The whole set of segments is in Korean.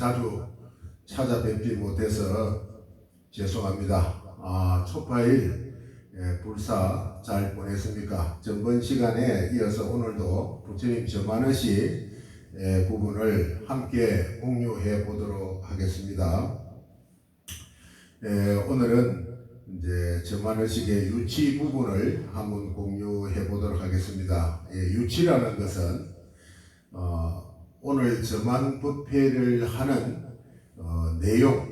자주 찾아뵙지 못해서 죄송합니다. 아, 초파일 예, 불사 잘 보냈습니까? 전번 시간에 이어서 오늘도 부처님 저만의시 예, 부분을 함께 공유해 보도록 하겠습니다. 예, 오늘은 이제 저만의식의 유치 부분을 한번 공유해 보도록 하겠습니다. 예, 유치라는 것은 어, 오늘 저만 부패를 하는 어, 내용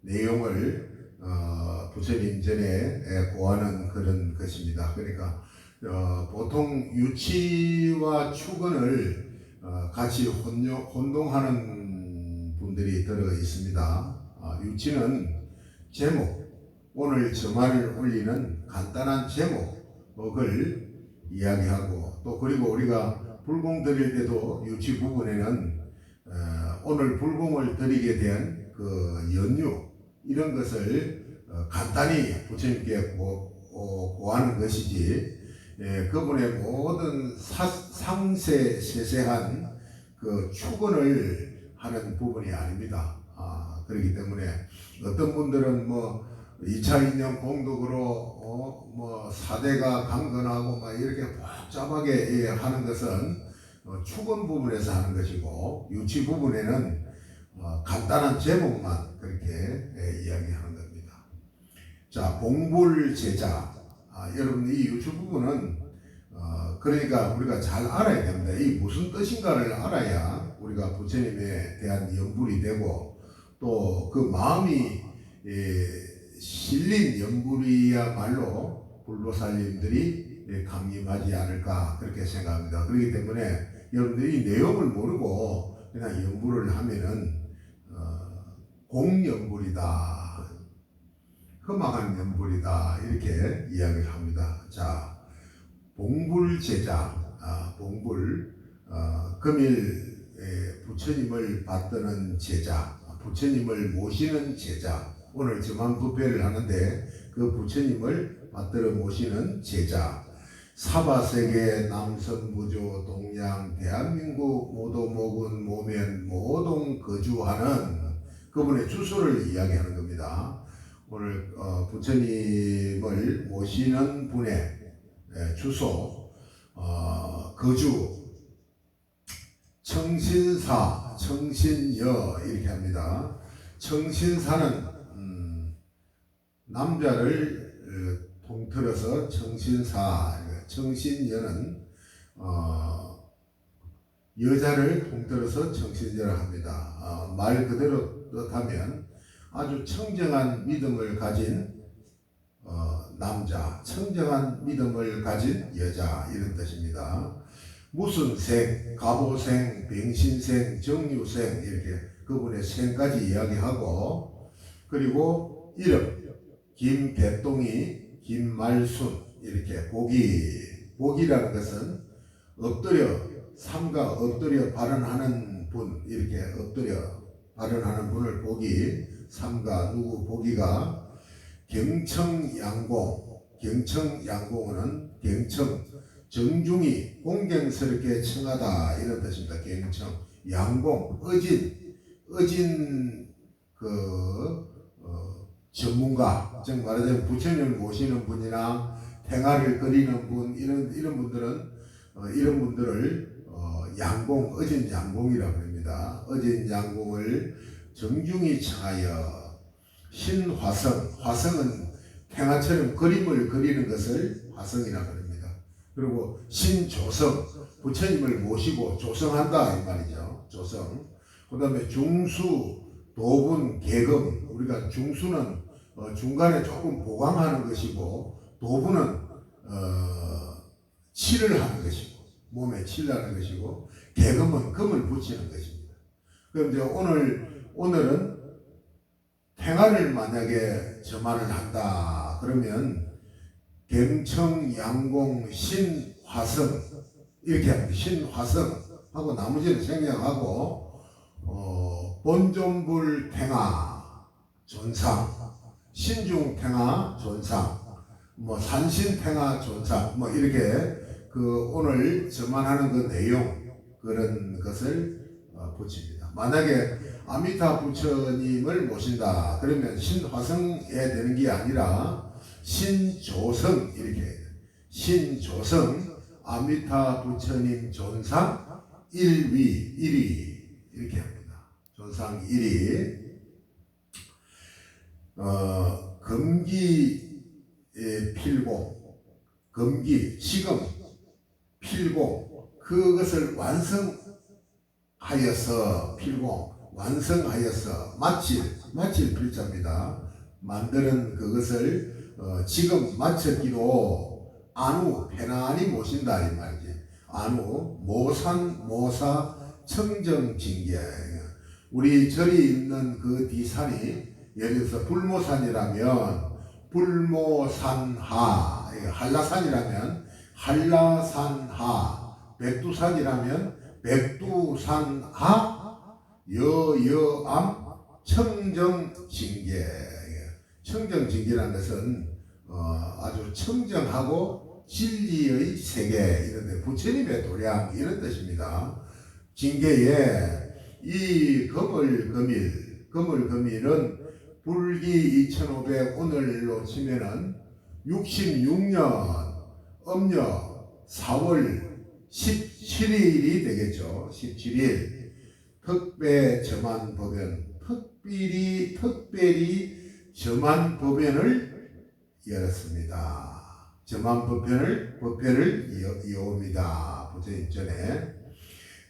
내용을 어, 부처님 전에 예, 고하는 그런 것입니다. 그러니까 어, 보통 유치와 축원을 어, 같이 혼용, 혼동하는 분들이 들어 있습니다. 아, 유치는 제목, 오늘 저만을 올리는 간단한 제목을 이야기하고 또 그리고 우리가 불공 드릴 때도 유치 부분에는 어, 오늘 불공을 드리게 된 그 연유 이런 것을 어, 간단히 부처님께 고, 고, 고하는 것이지 예, 그분의 모든 사, 상세 세세한 그 축원을 하는 부분이 아닙니다. 아, 그렇기 때문에 어떤 분들은 뭐 2차 인연 공덕으로 어, 뭐 사대가 강건하고 막 이렇게 복잡하게 예, 하는 것은 어, 축원 부분에서 하는 것이고 유치 부분에는 어, 간단한 제목만 그렇게 예, 이야기하는 겁니다. 자, 봉불 제자. 아, 여러분 이 유치 부분은 어, 그러니까 우리가 잘 알아야 됩니다. 이 무슨 뜻인가를 알아야 우리가 부처님에 대한 연불이 되고 또 그 마음이 예, 실린 연불이야말로 불로살님들이 예, 강림하지 않을까 그렇게 생각합니다. 그렇기 때문에 여러분들이 이 내용을 모르고 그냥 연불을 하면은 어, 공연불이다, 흠망한 연불이다 이렇게 이야기를 합니다. 자, 봉불 제자, 아, 봉불 어, 금일 에, 부처님을 받드는 제자, 부처님을 모시는 제자. 오늘 저만 부패를 하는데 그 부처님을 받들어 모시는 제자. 사바세계 남선부조 동양 대한민국 모도목은 모면 모동 거주하는 그분의 주소를 이야기하는 겁니다. 오늘 어, 부처님을 모시는 분의 예, 주소 어, 거주 청신사 청신여 이렇게 합니다. 청신사는 음, 남자를 어, 통틀어서 청신사 청신여는 어, 여자를 통틀어서 청신여라 합니다. 어, 말 그대로 뜻하면 아주 청정한 믿음을 가진 어, 남자, 청정한 믿음을 가진 여자 이런 뜻입니다. 무슨 생, 갑오생, 병신생, 정유생 이렇게 그분의 생까지 이야기하고 그리고 이름 김개똥이, 김말순 이렇게 복이 복이라는 것은 엎드려 삼가 엎드려 발언하는 분 이렇게 엎드려 발언하는 분을 복이 삼가 누구 복이가 경청양공 경청양공은 경청 정중히 공경스럽게 청하다 이런 뜻입니다. 경청 양공 어진 어진 그 어, 전문가 즉 말하자면 부처님을 모시는 분이나 행화를 그리는 분 이런 이런 분들은 어, 이런 분들을 어, 양공 어진 양공이라고 합니다. 어진 양공을 정중히 청하여 신화성 화성은 행화처럼 그림을 그리는 것을 화성이라고 합니다. 그리고 신조성 부처님을 모시고 조성한다 이 말이죠. 조성. 그 다음에 중수 도분 계금 우리가 중수는 어, 중간에 조금 보강하는 것이고 도분은 어, 칠을 하는 것이고 몸에 칠하는 것이고 계금은 금을 붙이는 것입니다. 그럼 이제 오늘 오늘은 행화를 만약에 저만을 한다 그러면 gem청 양공 신 화성 이렇게 합니다. 신 화성 하고 나머지는 생략하고 어, 본존불 팽화 존상 신중 팽화 존상 뭐 산신 팽화 존상 뭐 이렇게 그 오늘 저만하는 그 내용 그런 것을 어, 붙입니다. 만약에 아미타 부처님을 모신다. 그러면 신화성에 되는 게 아니라 신조성 이렇게. 신조성 아미타 부처님 존상 1위 1위 이렇게 합니다. 존상 1위 어, 금기 에, 필공 금기 지금 필공 그것을 완성하여서 필공 완성하여서 마칠 마칠 필자입니다. 만드는 그것을 어, 지금 마쳤기로 안후 편안히 모신다 이 말이지. 안후 모산 모사 청정 징계 우리 절이 있는 그 뒤산이 예를 들어서 불모산이라면 불모산하 예, 한라산이라면 한라산하 백두산이라면 백두산하 여여암 청정징계 예. 청정징계라는 것은 어, 아주 청정하고 진리의 세계 이런데 부처님의 도량 이런 뜻입니다. 징계에 이 금을 금일 금을 금일은 불기 2500 오늘로 치면은 66년 음력 4월 17일이 되겠죠. 17일 특배 점안 법연 특별히 특별히 점안 법연을 열었습니다. 점안 법연을 법회를 이어, 이어옵니다. 부처님 전에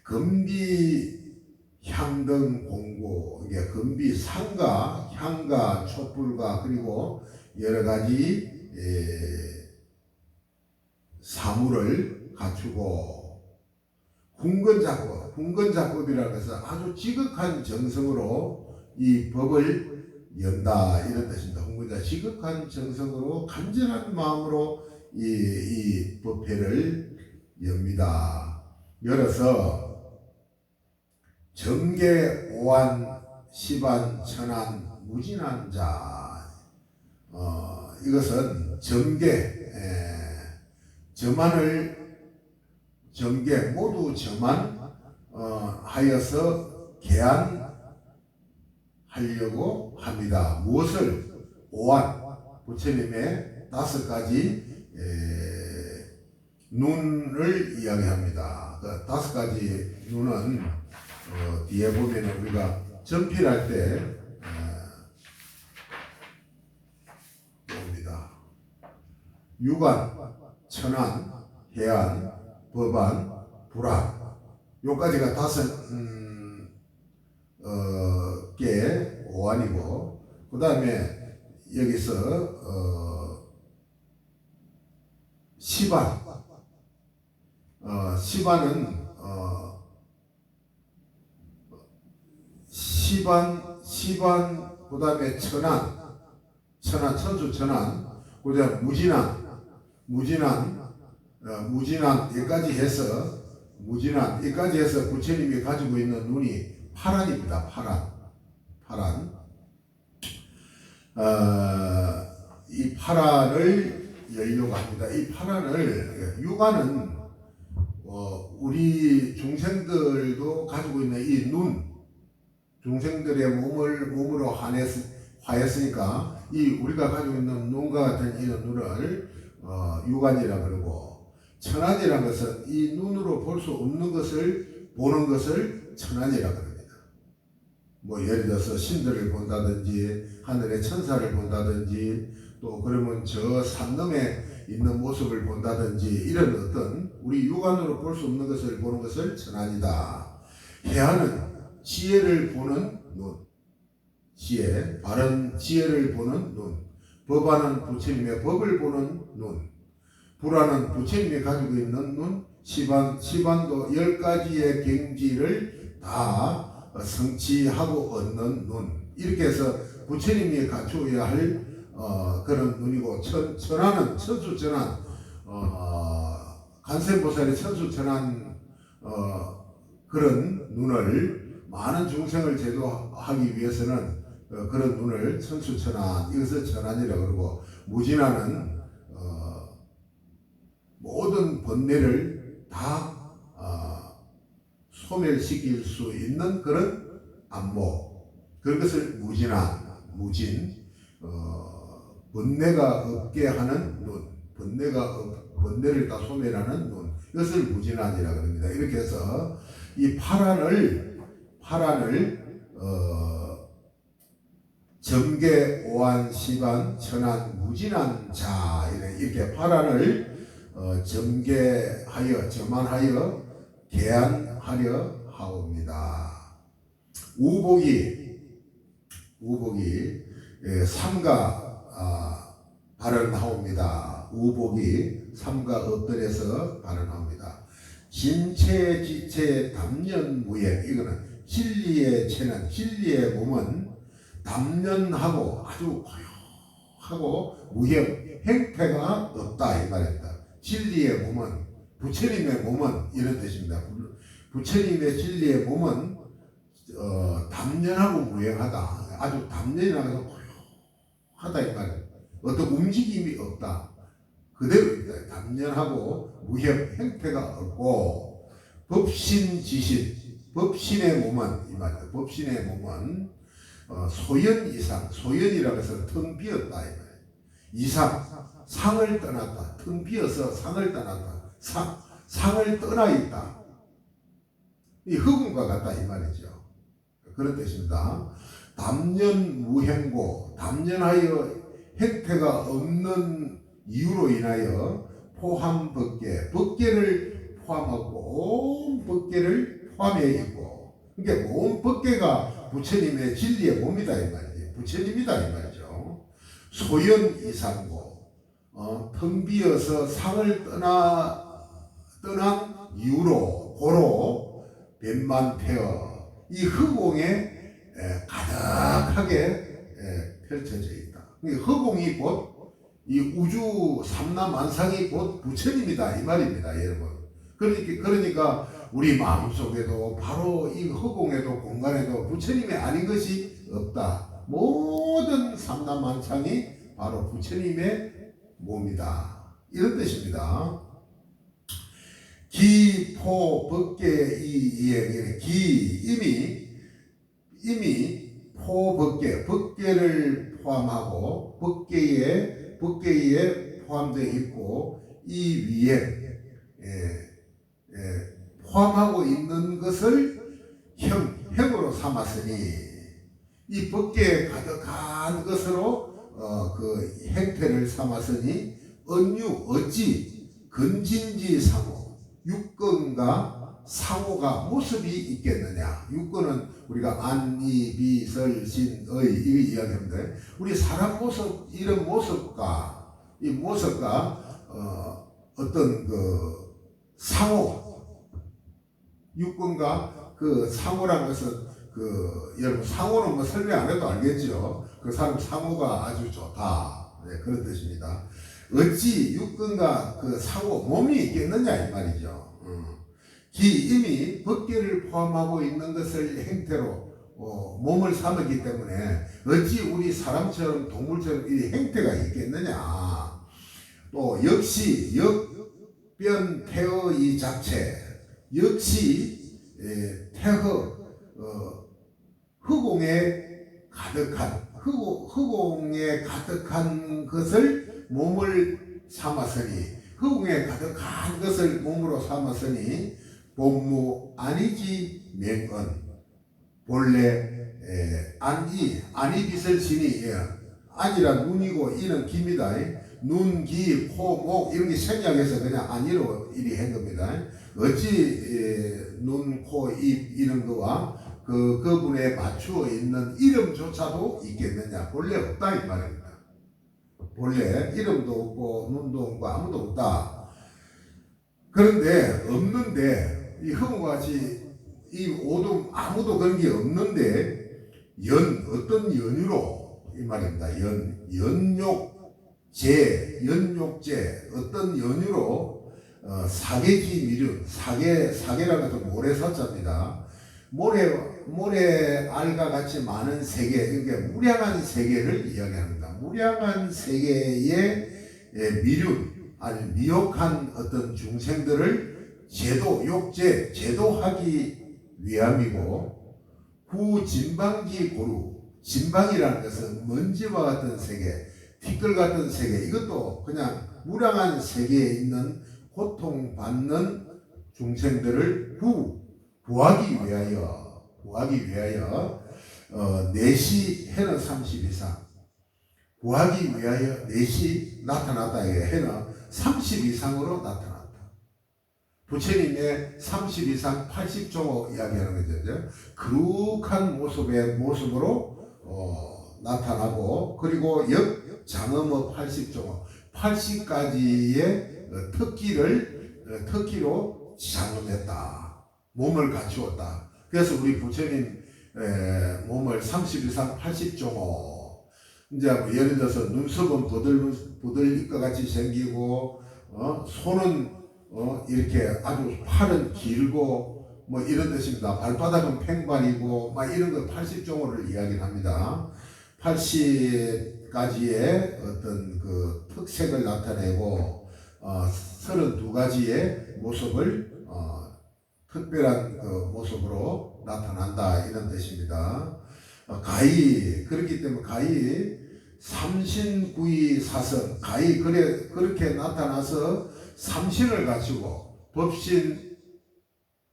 금비 향등 공고 이게 금비 상가 향가 촛불가 그리고 여러 가지 에, 사물을 갖추고 훈건작법 훈건작법이라고 해서 아주 지극한 정성으로 이 법을 연다 이런 뜻입니다. 훈건자 지극한 정성으로 간절한 마음으로 이, 이 법회를 엽니다. 열어서 정계 오한 시반 천안 무진한 자 어, 이것은 정계 에, 저만을 정계 모두 저만 어, 하여서 개안하려고 합니다. 무엇을 오한 부처님의 다섯 가지 에, 눈을 이야기합니다. 그 다섯 가지 눈은 어, 뒤에 보면 우리가 전필할 때 어, 봅니다. 유관, 천안, 해안, 법안, 불안 요까지가 다섯 음, 어, 개 오한이고 그 다음에 여기서 어, 시반 어, 시반은 어, 시반 시반 그 다음에 천안. 천안 천수 천안. 그 다음 무진안 무진안 어, 무진안 여기까지 해서 무진안 여기까지 해서 부처님이 가지고 있는 눈이 파란입니다 파란. 파란. 어, 이 파란을 열려고 합니다. 이 파란을 육안은 어, 우리 중생들도 가지고 있는 이 눈, 중생들의 몸을 몸으로 화냈, 화했으니까 이 우리가 가지고 있는 눈과 같은 이런 눈을 어, 유관이라 그러고 천안이라는 것은 이 눈으로 볼 수 없는 것을 보는 것을 천안이라 그럽니다. 뭐 예를 들어서 신들을 본다든지 하늘의 천사를 본다든지 또 그러면 저 산넘에 있는 모습을 본다든지 이런 어떤 우리 육안으로 볼 수 없는 것을 보는 것을 천안이다. 해안은 지혜를 보는 눈, 지혜, 바른 지혜를 보는 눈, 법안은 부처님의 법을 보는 눈, 불안은 부처님이 가지고 있는 눈, 시반, 시반도 열 가지의 경지를 다 성취하고 얻는 눈. 이렇게 해서 부처님이 갖추어야 할 어, 그런 눈이고 천, 천안은 천수천안 어, 간세보살의 천수천안 어, 그런 눈을 많은 중생을 제도하기 위해서는 어, 그런 눈을 천수천안 이것을 천안이라 그러고 무진안은 어, 모든 번뇌를 다 어, 소멸시킬 수 있는 그런 안목 그런 것을 무진한 무진 어, 번뇌가 없게 하는 눈 번뇌가 없, 번뇌를 다 소멸하는 눈 이것을 무진한이라 그럽니다. 이렇게 해서 이 파란을 파란을 어, 점계 오한 시반 천한 무진한 자 이렇게- 파란을 어, 점계하여 점안하여 개안하려 하옵니다. 우복이 우복이 예, 삼가 아, 발언하옵니다. 우복이 삼가 엎드려서 발언합니다. 진체 지체 담년무예 이거는 진리의 체는 진리의 몸은 담년하고 아주 고요하고 무형 행태가 없다 이 말입니다. 진리의 몸은 부처님의 몸은 이런 뜻입니다. 부- 부처님의 진리의 몸은 어, 담년하고 무형하다. 아주 담년하고 고요하다 이 말이에요. 어떤 움직임이 없다. 그대로입니다. 담년하고 무형 행태가 없고 법신 지신 법신의 몸은 이 말이에요. 법신의 몸은 어, 소연 이상 소연이라고 해서 텅 비었다 이 말이에요. 이상 상을 떠났다. 텅 비어서 상을 떠났다. 상 상을 떠나 있다. 이 흑음과 같다 이 말이죠. 그런 뜻입니다. 담년 무행고 담년하여 행태가 없는 이유로 인하여 포함 법계 법계를 포함하고 온 법계를 포함해 있고 그러니까 온 법계가 부처님의 진리의 몸이다 이 말이에요. 부처님이다 이 말이죠. 소연 이상고 어, 텅 비어서 상을 떠나 떠난 이유로 고로 변만태어 이 허공에 에, 가득하게 에, 펼쳐져 있다. 이 허공이 곧 이 우주 삼라만상이 곧 부처님이다 이 말입니다, 여러분. 그러니까 그러니까 우리 마음 속에도 바로 이 허공에도 공간에도 부처님이 아닌 것이 없다. 모든 삼라만상이 바로 부처님의 몸이다. 이런 뜻입니다. 기 포 법계 이에 기 이미 이미 포 법계 법계를 포함하고 법계에 법계에 포함되어 있고 이 위에 예, 예, 포함하고 있는 것을 형 형으로 삼았으니 이 법계에 가득한 것으로 어, 그 행태를 삼았으니 언유 어찌 근진지 상호 육건과 상호가 모습이 있겠느냐. 육건은 우리가 안이 비설신의 이 이야기합니다 우리 사람 모습 이런 모습과 이 모습과 어, 어떤 그 상호 육건과 그 상호라는 것은 그 여러분 상호는 뭐 설명 안 해도 알겠죠 그 사람 상호가 아주 좋다 네, 그런 뜻입니다 어찌 육근과 그 상호 몸이 있겠느냐 이 말이죠. 음. 기 이미 법계를 포함하고 있는 것을 행태로 어, 몸을 삼았기 때문에 어찌 우리 사람처럼 동물처럼 이 행태가 있겠느냐. 또 역시 역변 태어 이 자체 역시 에, 태허 어, 흑공에 가득한 흑공, 흑공 에 가득한 것을 몸을 삼았으니 흑웅에 가득한 것을 몸으로 삼았으니 본무 아니지 명언 본래 에, 안이 아니 비설신이 예, 안이란 눈이고 이는 기입니다 눈, 기, 코, 목 이런 게 생략해서 그냥 안이로 이리 한 겁니다 어찌 에, 눈, 코, 입 이런 거와 그 그분에 맞추어 있는 이름조차도 있겠느냐 본래 없다 이 말입니다. 본래 이름도 없고 눈도 없고 아무도 없다. 그런데 없는데 이 흐무과 같이 이 오도 아무도 그런 게 없는데 연 어떤 연유로 이 말입니다. 연 연욕 제 연욕제 어떤 연유로 어, 사계지 미륜 사계 사계라는 것은 모래사자입니다. 모래 모래 알과 같이 많은 세계 그러니까 무량한 세계를 이야기합니다. 무량한 세계의 예, 미륜 아니 미혹한 어떤 중생들을 제도 욕제 제도하기 위함이고 후진방기 고루 진방이라는 것은 먼지와 같은 세계 티끌 같은 세계 이것도 그냥 무량한 세계에 있는 고통받는 중생들을 구 구하기 위하여 구하기 위하여 어, 4시 해는 30 이상 구하기 위하여 4시 나타났다 이게 해는 30 이상으로 나타났다. 부처님의 30 이상 80조 이야기하는 거죠. 그죠? 거룩한 모습의 모습으로 어, 나타나고 그리고 역 장엄의 80조 80가지의 어, 특기를 어, 특기로 장엄했다. 몸을 갖추었다. 그래서 우리 부처님 에, 몸을 30 이상 80조 이제 뭐 예를 들어서 눈썹은 부들 부들릴 것 같이 생기고 어, 손은 어, 이렇게 아주 팔은 길고 뭐 이런 뜻입니다. 발바닥은 팽발이고 막 이런 거 80종호를 이야기합니다. 80가지의 어떤 그 특색을 나타내고 어, 32가지의 모습을 어, 특별한 그 모습으로 나타난다 이런 뜻입니다. 어, 가히 그렇기 때문에 가히 삼신구이 사선 가히 그래 그렇게 나타나서 삼신을 갖추고 법신,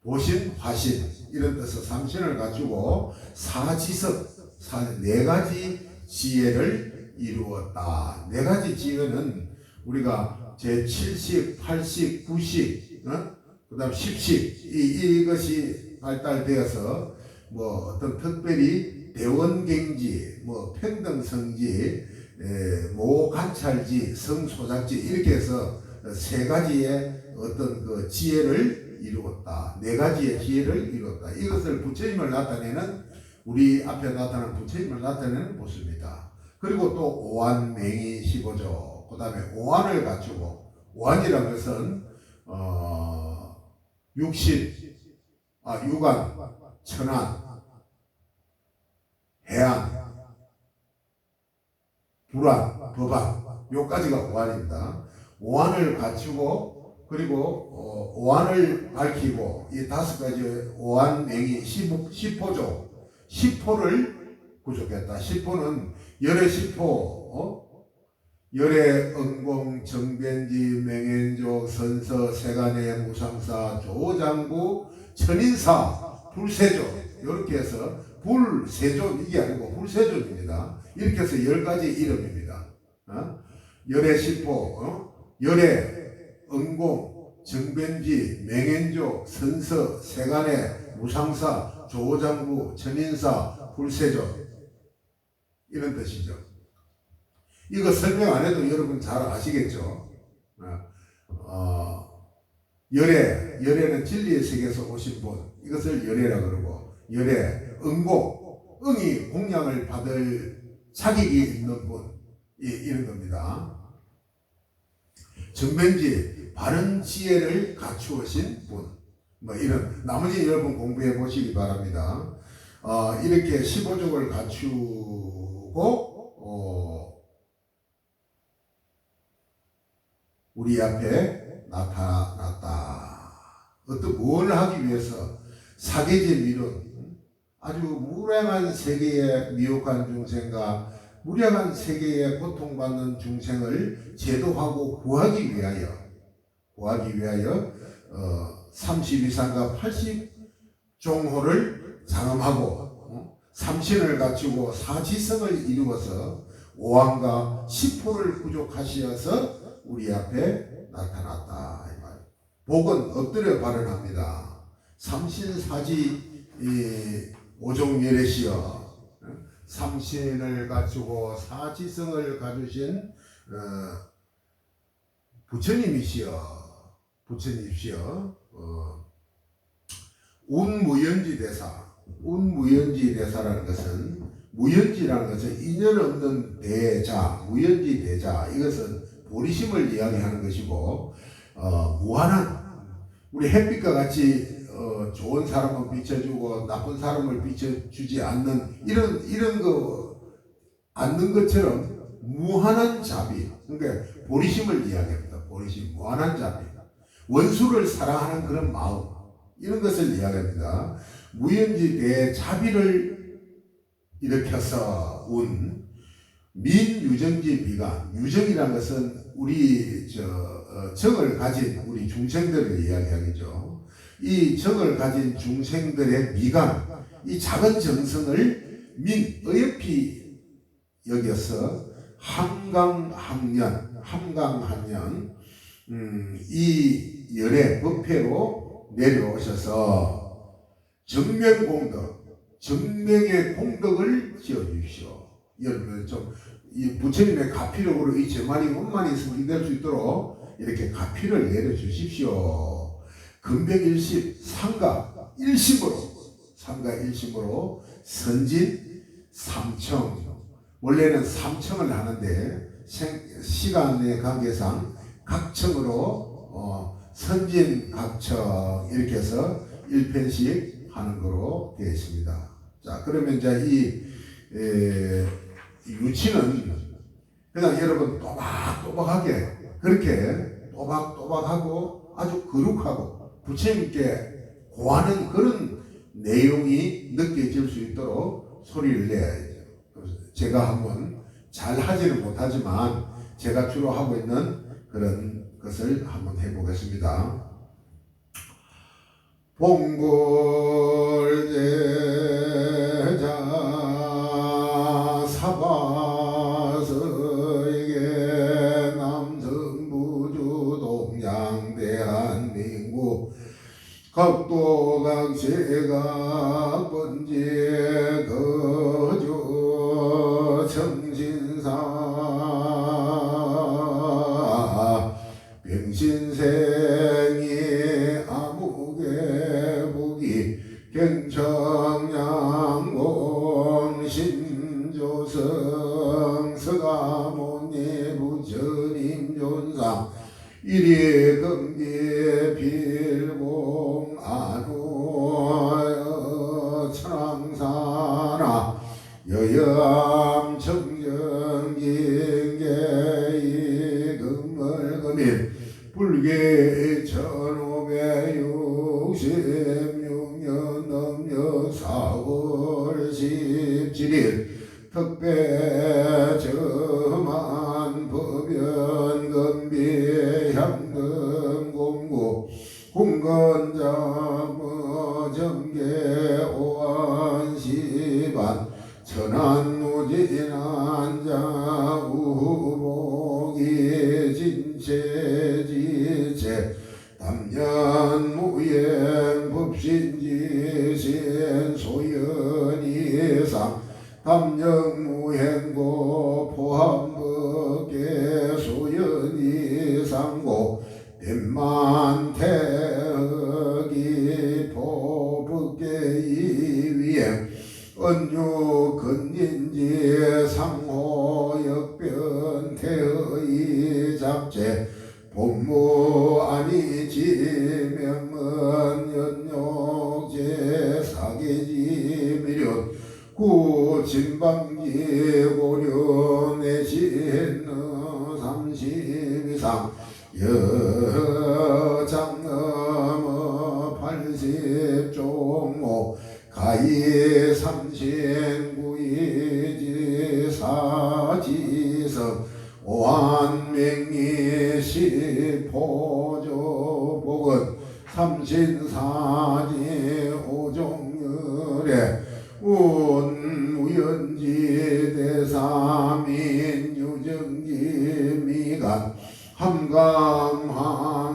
보신, 화신 이런 뜻의 삼신을 갖추고 사지석 사, 네 가지 지혜를 이루었다. 네 가지 지혜는 우리가 제 70, 80, 90, 어? 그 다음 10식 이, 이것이 발달되어서 뭐 어떤 특별히 대원경지, 뭐 평등성지, 에, 모관찰지, 성소작지 이렇게 해서 세 가지의 어떤 그 지혜를 이루었다. 네 가지의 지혜를 이루었다. 이것을 부처님을 나타내는 우리 앞에 나타난 부처님을 나타내는 모습입니다. 그리고 또 오한맹이 15조, 그 다음에 오한을 갖추고 오한이라는 것은 어, 육신, 아, 육안, 천안, 해안, 불안, 법안, 요까지가 오한입니다. 오한을 갖추고 그리고 어, 오한을 밝히고 이 다섯 가지 오한 맹이 10, 호 죠 10호를 구족했다. 10호는 열의 10호, 어? 열의 응공, 정변지, 맹현조, 선서, 세간의 무상사, 조장구, 천인사, 불세조 이렇게 해서 불세존 이게 아니고 불세존입니다. 이렇게 해서 열 가지 이름입니다. 어? 열의 10호, 어? 열애, 응공, 정변지, 맹현조, 선서, 세간의 무상사, 조장부, 천인사, 불세조 이런 뜻이죠. 이거 설명 안 해도 여러분 잘 아시겠죠? 어, 어, 열애, 열애는 진리의 세계에서 오신 분, 이것을 열애라 그러고, 열애, 응고, 응이 공양을 받을 자격이 있는 분, 이, 이런 겁니다. 정변지 바른 지혜를 갖추으신 분. 뭐 이런 나머지 여러분 공부해 보시기 바랍니다. 어, 이렇게 15족을 갖추고 어, 우리 앞에 나타났다. 어떤 뭘 하기 위해서 사계제 미론 아주 무량한 세계의 미혹한 중생과 무량한 세계에 고통받는 중생을 제도하고 구하기 위하여 구하기 위하여 어, 30 이상과 80 종호를 장엄하고 어? 삼신을 갖추고 사지성을 이루어서 오왕과 시포를 부족하시어서 우리 앞에 나타났다 이 말. 복은 엎드려 발언합니다. 삼신사지 이 오종예례시여 삼신을 갖추고 사지성을 가주신 어, 부처님이시여 부처님이시여 어, 운무연지 대사. 운무연지 대사라는 것은 무연지라는 것은 인연 없는 대자 무연지 대자. 이것은 보리심을 이야기하는 것이고 어, 무한한. 우리 햇빛과 같이 어, 좋은 사람은 비춰주고 나쁜 사람을 비춰주지 않는 이런 이런 거 않는 것처럼 무한한 자비. 그러니까 보리심을 이야기합니다. 보리심 무한한 자비 원수를 사랑하는 그런 마음 이런 것을 이야기합니다. 무연지 대 자비를 일으켜서 온 민유정지 비관. 유정이라는 것은 우리 저 어, 정을 가진 우리 중생들을 이야기하겠죠. 이 정을 가진 중생들의 미간, 이 작은 정성을 민 어여피 여겨서 한강학년, 함강학년 음, 이 열의 법회로 내려오셔서 정명 공덕, 정명의 공덕을 지어주십시오. 여러분 좀이 부처님의 가피력으로 이 제만이 원만히 승진될 수 있도록 이렇게 가피를 내려주십시오. 금백일심 상가 일심으로 상가 일심으로 선진 삼청 원래는 삼청을 하는데 생- 시간의 관계상 각청으로 어, 선진 각청 이렇게 해서 1편씩 하는 거로 되어 있습니다. 자 그러면 이제 이 에, 유치는 그냥 여러분 또박또박하게 그렇게 또박또박하고 아주 거룩하고 부처님께 고하는 그런 내용이 느껴질 수 있도록 소리를 내야죠. 제가 한번 잘 하지는 못하지만 제가 주로 하고 있는 그런 것을 한번 해보겠습니다. 봉골제자 사바서에게 남성부주 동양 대한민국 각도각시각 천왕 mujer 유정기 미간 함감황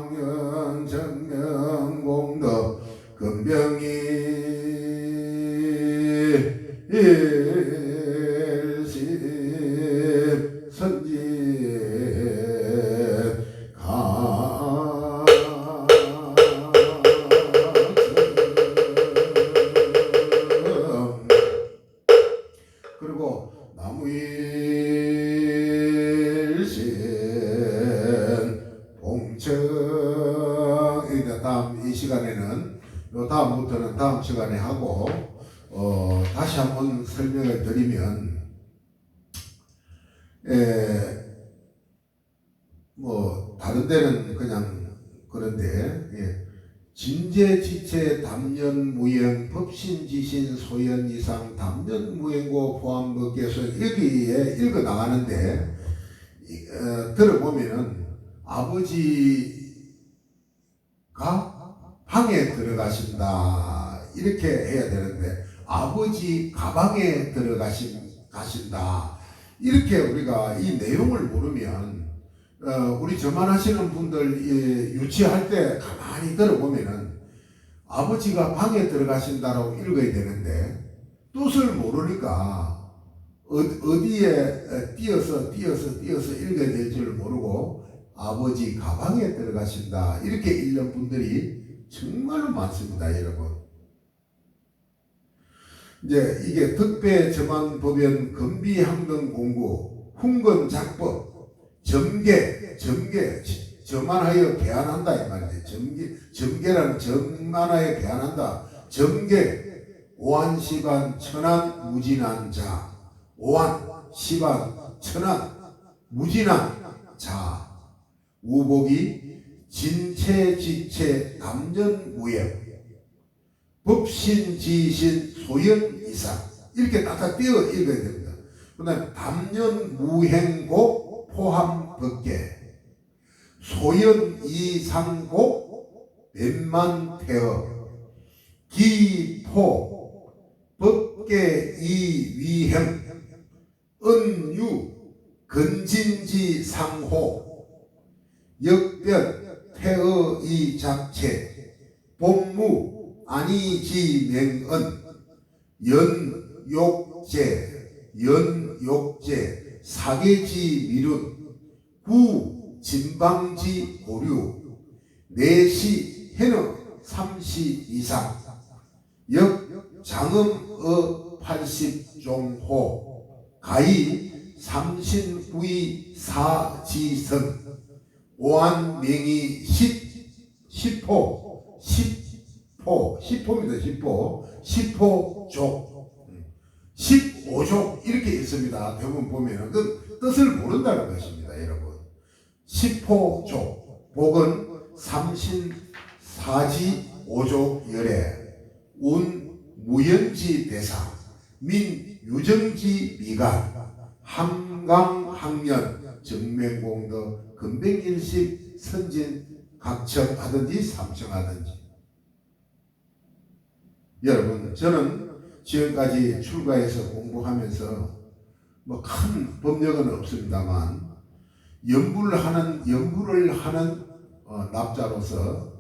무행 법신지신 소연 이상 담년 무행고 포함법계서 여기에 읽어 나가는데 이, 어, 들어보면은 아버지가 방에 들어가신다. 이렇게 해야 되는데 아버지 가방에 들어가신 가신다. 이렇게 우리가 이 내용을 모르면 어, 우리 저만 하시는 분들 이 유치할 때 가만히 들어보면은 아버지가 방에 들어가신다라고 읽어야 되는데 뜻을 모르니까 어, 어디에 띄어서 띄어서 띄어서 읽어야 될 줄 모르고 아버지 가방에 들어가신다 이렇게 읽는 분들이 정말 많습니다 여러분. 이제 이게 득배 저만 법연 금비 항등 공구 훈건 작법 점계, 점계, 저만하여 개안한다 이 말이지. 점계, 점계라는 점만하여 개안한다. 점계, 오한 시반 천안 무진한 자, 오한 시반 천안 무진한 자, 우복이 진체 지체 남전무예, 법신 지신 소연 이상 이렇게 딱딱 띄어 읽어야 됩니다. 그다음 담년 무행고 포함 법계 소연 이상고 웬만태어. 기포 법계 이위형 은유 근진지 상호. 역변 태어 이작체. 본무 아니지 맹은. 연욕제 연욕제 사계지 미룬. 구 진방지 고류 내시 해는 삼시 이상 역 장음어 팔십종호 가이 삼신부이 사지선 오한명이 십 십포 십포 십포입니다 십포 십포족 15족 이렇게 있습니다. 대부분 보면은 그 뜻을 모른다는 것입니다, 여러분. 10호족 복은 삼신 사지 오족 열애 운 무연지 대사 민 유정지 미간 함강 학년 정맹공덕 금백일식 선진 각청 하든지 삼청 하든지. 여러분 저는 지금까지 출가해서 공부하면서 뭐 큰 법력은 없습니다만 연구를 하는 연구를 하는 어, 납자로서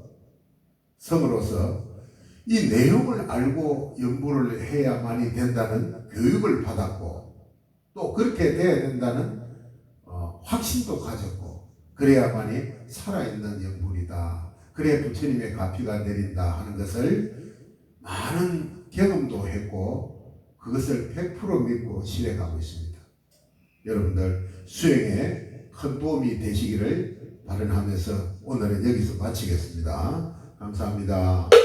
성으로서 이 내용을 알고 연구를 해야만이 된다는 교육을 받았고 또 그렇게 돼야 된다는 어, 확신도 가졌고 그래야만이 살아있는 연분이다. 그래야 부처님의 가피가 내린다 하는 것을 많은 경험도 했고 그것을 100% 믿고 실행하고 있습니다. 여러분들 수행에 큰 도움이 되시기를 바라면서 오늘은 여기서 마치겠습니다. 감사합니다.